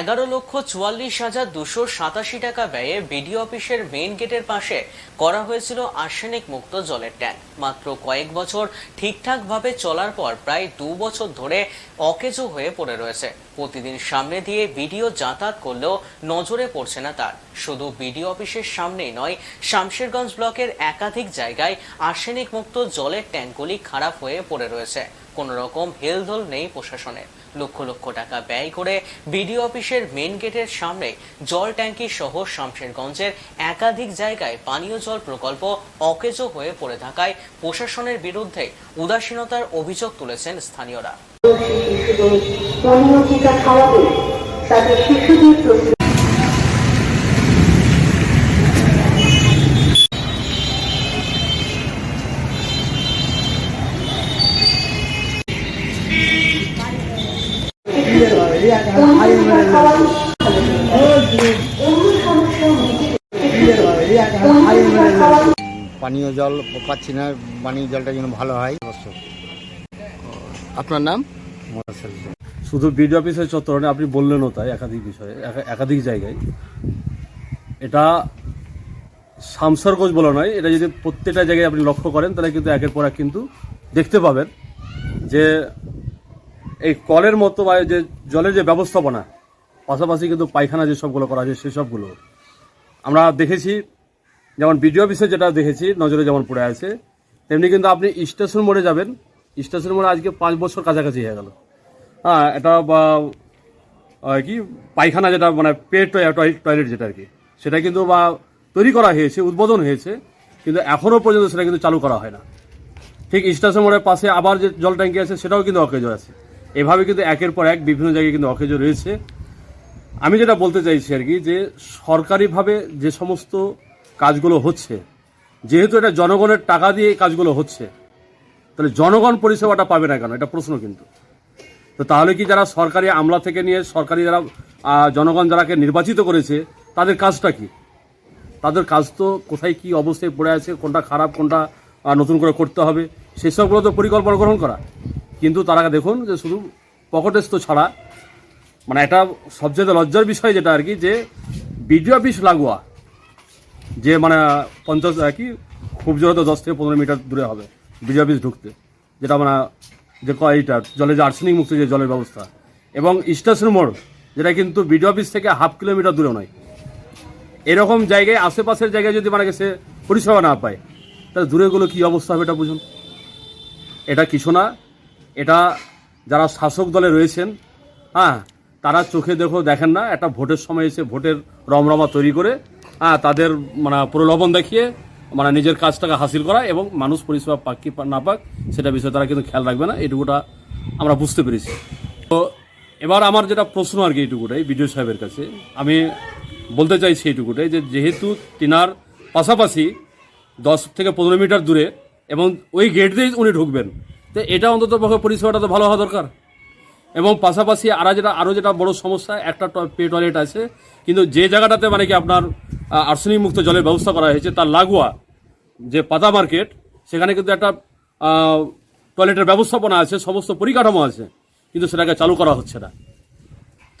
এগারো লক্ষ চুয়াল্লিশ হাজার দুশো সাতাশি টাকা ব্যয়ে বিডিও অফিসের মেইন গেটের পাশে করা হয়েছিল আর্সেনিক মুক্ত জলের ট্যাঙ্ক। মাত্র কয়েক বছর ঠিকঠাকভাবে চলার পর প্রায় দু বছর ধরে অকেজো হয়ে পড়ে রয়েছে। প্রতিদিন সামনে দিয়ে বিডিও যাতায়াত করলেও নজরে পড়ছে না তার। শুধু বিডিও অফিসের সামনেই নয়, শামশেরগঞ্জ ব্লকের একাধিক জায়গায় আর্সেনিক মুক্ত জলের ট্যাঙ্কগুলি খারাপ হয়ে পড়ে রয়েছে। কোনো রকম হেলদোল নেই প্রশাসনের লক্ষ লক্ষ টাকা ব্যয় করে বিডিও অফিসের মেন গেটের সামনে জল ট্যাঙ্কি সহ শামশেরগঞ্জের একাধিক জায়গায় পানীয় জল প্রকল্প অকেজো হয়ে পড়ে থাকায় প্রশাসনের বিরুদ্ধে উদাসীনতার অভিযোগ তুলেছেন স্থানীয়রা। শিশুদের পোলিও টিকা খাওয়াবে তাতে শিশুদের প্রতি পোলিও টিকা খাওয়ালে অন্য সমস্যা মিটবে পোলিও টিকা খাওয়ালে পানীয় জল পাচ্ছি না পানীয় জলটা যেন ভালো হয়। অবশ্য আপনার নাম? শুধু বিডি অফিসের চত্বরে আপনি বললেনও তাই একাধিক বিষয়ে একাধিক জায়গায়। এটা শামসারগঞ্জ বলা নয়, এটা যদি প্রত্যেকটা জায়গায় আপনি লক্ষ্য করেন, তাহলে কিন্তু একের পর এক কিন্তু দেখতে পাবেন যে এই কলের মতো বা যে জলের যে ব্যবস্থাপনা, পাশাপাশি কিন্তু পায়খানা যে সবগুলো করা আছে সেসবগুলো আমরা দেখেছি, যেমন বিডিও অফিসে যেটা দেখেছি, নজরে যেমন পড়ে আছে, তেমনি কিন্তু আপনি স্টেশন মোড়ে যাবেন, স্টেশন মোড়ে আজকে পাঁচ বছর কাছাকাছি হয়ে গেল। হ্যাঁ এটা বা কি, পায়খানা যেটা মানে পেট টয়লেট যেটা আর কি, সেটা কিন্তু বা তৈরি করা হয়েছে, উদ্বোধন হয়েছে, কিন্তু এখনও পর্যন্ত সেটা কিন্তু চালু করা হয় না। ঠিক স্টেশন মোড়ের পাশে আবার যে জল ট্যাঙ্কি আছে, সেটাও কিন্তু অকেজো আছে। এভাবে কিন্তু একের পর এক বিভিন্ন জায়গায় কিন্তু অকেজো রয়েছে। আমি যেটা বলতে চাইছি আর কি, যে সরকারিভাবে যে সমস্ত কাজগুলো হচ্ছে, যেহেতু এটা জনগণের টাকা দিয়ে এই কাজগুলো হচ্ছে, তাহলে জনগণ পরিষেবাটা পাবে না কেন? এটা প্রশ্ন কিন্তু। তো তাহলে কি যারা সরকারি আমলা থেকে নিয়ে সরকারি যারা জনগণ যারাকে নির্বাচিত করেছে, তাদের কাজটা কি? তাদের কাজ তো কোথায় কি অবস্থায় পড়ে আছে, কোনটা খারাপ, কোনটা নতুন করে করতে হবে, সেসবগুলো তো পরিকল্পনা গ্রহণ করা। কিন্তু তারা দেখুন যে শুধু পকেটেস্ত ছাড়া মানে এটা সবচেয়ে লজ্জার বিষয় যেটা আর কি, যে বিডিও অফিস লাগোয়া, যে মানে পঞ্চাশ আর কি, খুব জোরে তো দশ থেকে পনেরো মিটার দূরে হবে বিডিও অফিস ঢুকতে, যেটা মানে যে এইটা জলে যে আর্সেনিক মুক্ত যে জলের ব্যবস্থা। এবং স্টেশন মোড়, যেটা কিন্তু বিডিও অফিস থেকে হাফ কিলোমিটার দূরে নয়। এরকম জায়গায়, আশেপাশের জায়গায় যদি মানে সে পরিষেবা না পায়, তাহলে দূরেগুলো কী অবস্থা হবে এটা বুঝুন। এটা কিছু না এটা যারা শাসক দলে রয়েছেন হ্যাঁ তারা চোখে দেখো দেখেন না, একটা ভোটের সময় এসে ভোটের রমরমা তৈরি করে হ্যাঁ তাদের মানে প্রলোভন দেখিয়ে মানে নিজের কাজটাকে হাসিল করা এবং মানুষ পরিষেবা পাক কি না পাক, সেটা বিষয়ে তারা কিন্তু খেয়াল রাখবে না এটুকুটা আমরা বুঝতে পেরেছি। তো এবার আমার যেটা প্রশ্ন আর কি এইটুকুটাই, বিডিও সাহেবের কাছে, আমি বলতে চাইছি এইটুকুটাই যে যেহেতু তিনার পাশাপাশি দশ থেকে পনেরো মিটার দূরে এবং ওই গেট দিয়েই উনি ঢুকবেন তো এটা অন্তত পক্ষে পরিষেবাটা তো ভালো হওয়া দরকার। এবং পাশাপাশি আরও যেটা আরও যেটা বড় সমস্যা, একটা পে টয়লেট আছে। কিন্তু যে জায়গাটাতে মানে কি আপনার আর্সেনিক মুক্ত জলের ব্যবস্থা করা হয়েছে, তার লাগোয়া যে পাতা মার্কেট, সেখানে কিন্তু একটা টয়লেটের ব্যবস্থাপনা আছে, সমস্ত পরিকাঠামো আছে, কিন্তু সেটাকে চালু করা হচ্ছে না।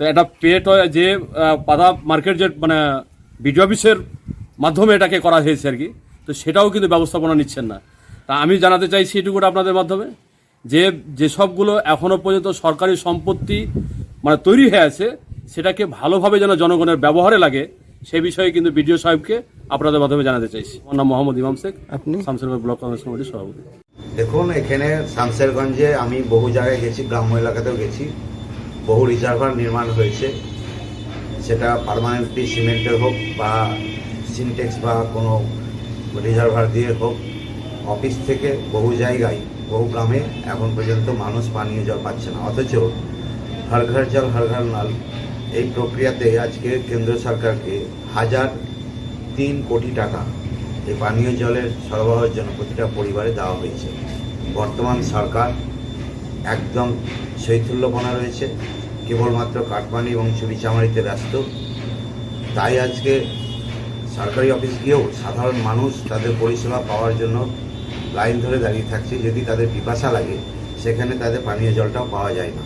তো এটা পে পেট যে পাতা মার্কেট যে মানে বিডিও অফিসের মাধ্যমে এটাকে করা হয়েছে আর কি, তো সেটাও কিন্তু ব্যবস্থাপনা নিচ্ছেন না। তা আমি জানাতে চাইছি এটুকুটা আপনাদের মাধ্যমে যে যেসবগুলো এখনও পর্যন্ত সরকারি সম্পত্তি মানে তৈরি হয়ে আছে সেটাকে ভালোভাবে যেন জনগণের ব্যবহারে লাগে সে বিষয়ে কিন্তু বিডিও সাহেবকে আপনাদের মাধ্যমে জানাতে চাইছি। আমার নাম মোহাম্মদ ইমাম শেখ আপনি? শামসেরগঞ্জ ব্লক কংগ্রেস কমিটির সভাপতি। দেখুন এখানে শামসেরগঞ্জে আমি বহু জায়গায় গেছি গ্রাম্য এলাকাতেও গেছি। বহু রিজার্ভার নির্মাণ হয়েছে। সেটা পার্মানেন্টলি সিমেন্টের হোক বা সিনটেক্স বা কোনো রিজার্ভার দিয়ে হোক অফিস থেকে বহু জায়গায়, বহু গ্রামে এখন পর্যন্ত মানুষ পানীয় জল পাচ্ছে না। অথচ হর ঘর জল হর ঘর নল এই প্রক্রিয়াতে আজকে কেন্দ্র সরকারকে হাজার তিন কোটি টাকা এই পানীয় জলের সরবরাহের জন্য প্রতিটা পরিবারে দেওয়া হয়েছে। বর্তমান সরকার একদম শৈথুল্যপনা রয়েছে, কেবলমাত্র কাটমানি এবং চুরিচামারিতে ব্যস্ত। তাই আজকে সরকারি অফিস গিয়েও সাধারণ মানুষ তাদের পরিষেবা পাওয়ার জন্য লাইন ধরে দাঁড়িয়ে থাকছে, যদি তাদের পিপাসা লাগে, সেখানে তাদের পানীয় জলটাও পাওয়া যায় না।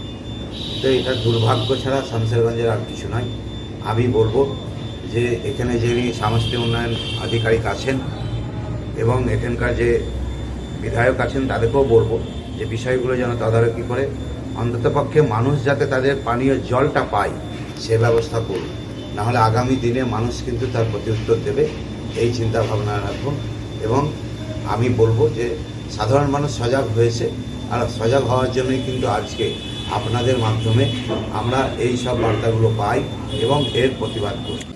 তো এটা দুর্ভাগ্য ছাড়া শামসেরগঞ্জের আর কিছু নয়। আমি বলব যে এখানে যিনি সমষ্টি উন্নয়ন আধিকারিক আছেন এবং এখানকার যে বিধায়ক আছেন, তাদেরকেও বলব যে বিষয়গুলো যেন তদারকি করে অন্ততপক্ষে মানুষ যাতে তাদের পানীয় জলটা পায়, সে ব্যবস্থা করুন। নাহলে আগামী দিনে মানুষ কিন্তু তার প্রতি উত্তর দেবে। এই চিন্তা ভাবনা এবং আমি বলব যে সাধারণ মানুষ সজাগ হয়েছে, আর সজাগ হওয়ার জন্যই কিন্তু আজকে আপনাদের মাধ্যমে আমরা এই সব বার্তাগুলো পাই এবং এর প্রতিবাদ করি।